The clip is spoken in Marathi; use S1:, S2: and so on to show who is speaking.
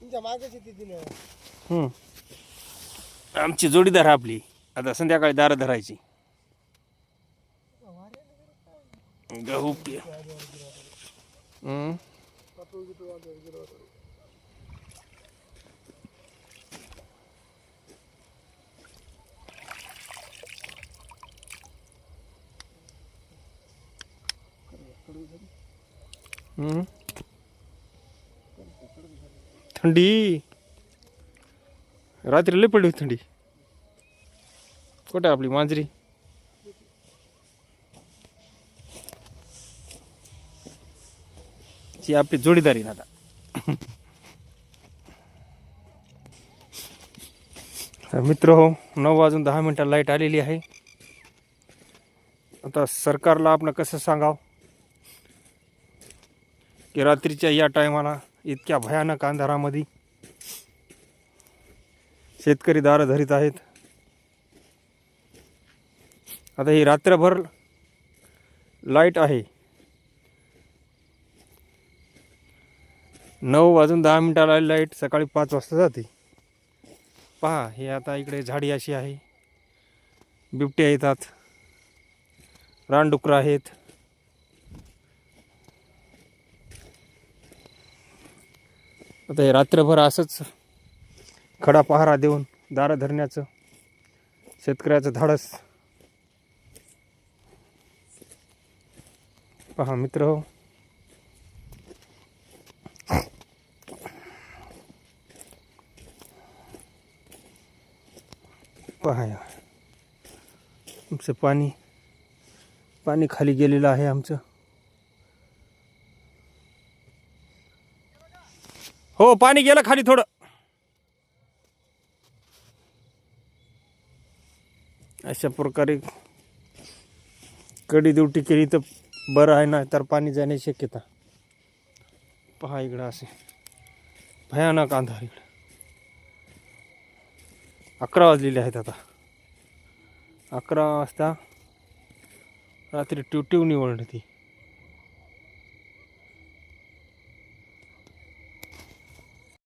S1: तुमच्या मागेच येते
S2: हम्म. आमची जोडीदार आपली आता संध्याकाळी दारं धरायची गहू पे- हम्म. हम्म. थंडी. रात्री लय पडली होती थंडी. कुठे आहे आपली मांजरी? ती आपली जोडीदारी ना आता. मित्र हो नऊ वाजून दहा मिनटं लाइट आलेली आहे. आता सरकारला आपण कसं सांगावं? की रात्रीच्या या टायमाला इतक्या भयानक अंधारामध्ये. शेतकरी दारं धरीत आहेत. आता ही रात्रभर लाइट आहे. नऊ वाजून दहा मिनिटाला लाइट सकाळी पाच वाजता जाते. पहा हे आता इकडे झाडी अशी आहे. बिबट्या येतात. रानडुकरं आहेत. आता हे रात्रभर असंच खडा पहारा देऊन दारं धरण्याचं शेतकऱ्याचं धाडस. पहा मित्र हो. पहा आमचं पाणी पाणी खाली गेलेलं आहे आमचं. हो पाणी गेलं खाली थोडं. अशा प्रकारे कडी दिवटी केली तर बरं आहे ना तर पाणी जाण्याची शक्यता. पहा इकडं असे. भयानक अंधार इकडं. अकरा वाजलेले आहेत आता. अकरा वाजता रात्री टिवटिव निवडली ती